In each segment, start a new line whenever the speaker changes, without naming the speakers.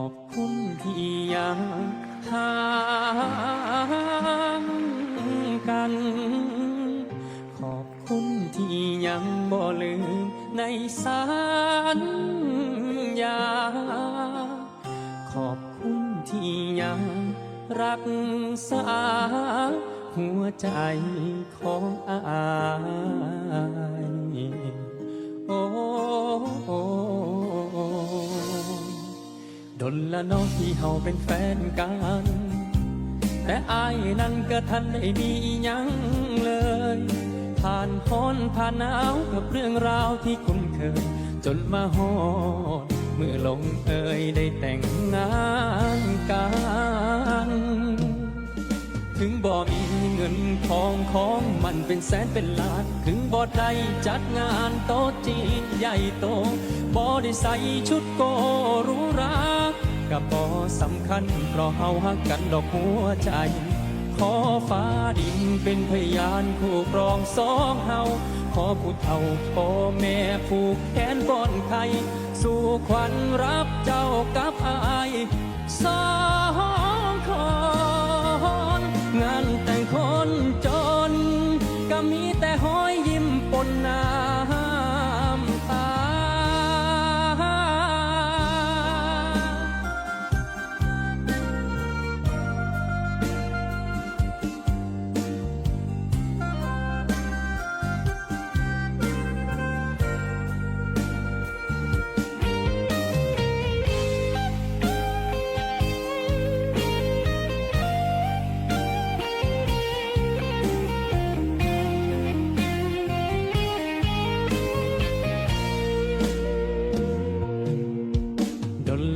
อบคุณที่ยังห่างกัน ขอบคุณที่ยังบ่ลืมในสัญญา ขอบคุณที่ยังรักษาหัวใจของอาย โอ้ ละน้องที่เฮาเป็นแฟนกัน แต่อายนั้นก็ทันได้มีอิหยังเลย ผ่านพ้นผ่านหนาวกับเรื่องราวที่คุ้นเคย จนมาฮอดเมื่อลงเอยได้แต่งงานกัน ถึงบ่มีเงินทองของมันเป็นแสนเป็นล้าน ถึงบ่ได้จัดงานโต๊ะจีนใหญ่โตบ่ได้ใส่ชุดโกหรู้รา กับบ่สำคัญเพราะเฮาฮักกันดอกหัวใจ ขอฟ้าดินเป็นพยานคู่ครองสองเฮาขอผู้เฒ่าพ่อแม่ผูกแขนป้อนไข่สู่ขวัญรับเจ้ากับอายสองคนงานแต่งคนจน ก็มีแต่ห้อยยิ้มปนหน้ำ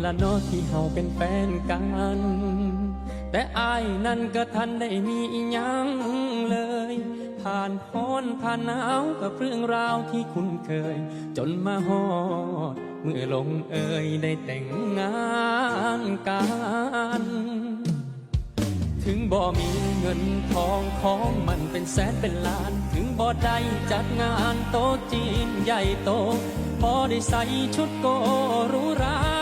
ละเนอที่เฮาเป็นแฟนกัน แต่อายนั้นก็ทันได้มีอิหยังเลย ผ่านพ้นผ่านหนาวกับเรื่องราวที่คุ้นเคย จนมาฮอด เมื่อลงเอยได้แต่งงานกันถึงบ่มีเงินทองของมันเป็นแสนเป็นล้าน ถึงบ่ได้จัดงานโต๊ะจีนใหญ่โต พอได้ใส่ชุดโกรู้รา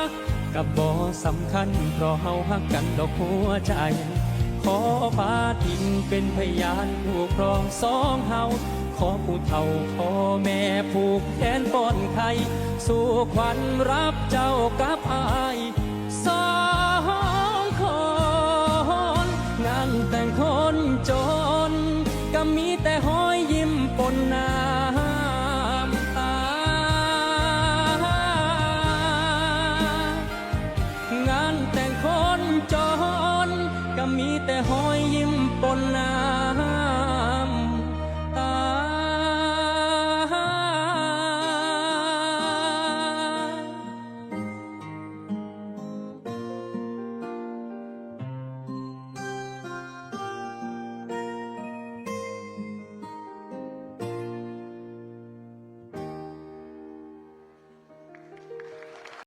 กับบ่สำคัญเพราะเฮาหักกันดอกหัวใจ ขอฟ้าทิงเป็นพยานผู้ครองสองเฮาขอผู้เฒ่าพ่อแม่ผูกแขนป้อนไข่สู่ขวัญรับเจ้ากับอาย มีแต่หอยยิ้มปนหนา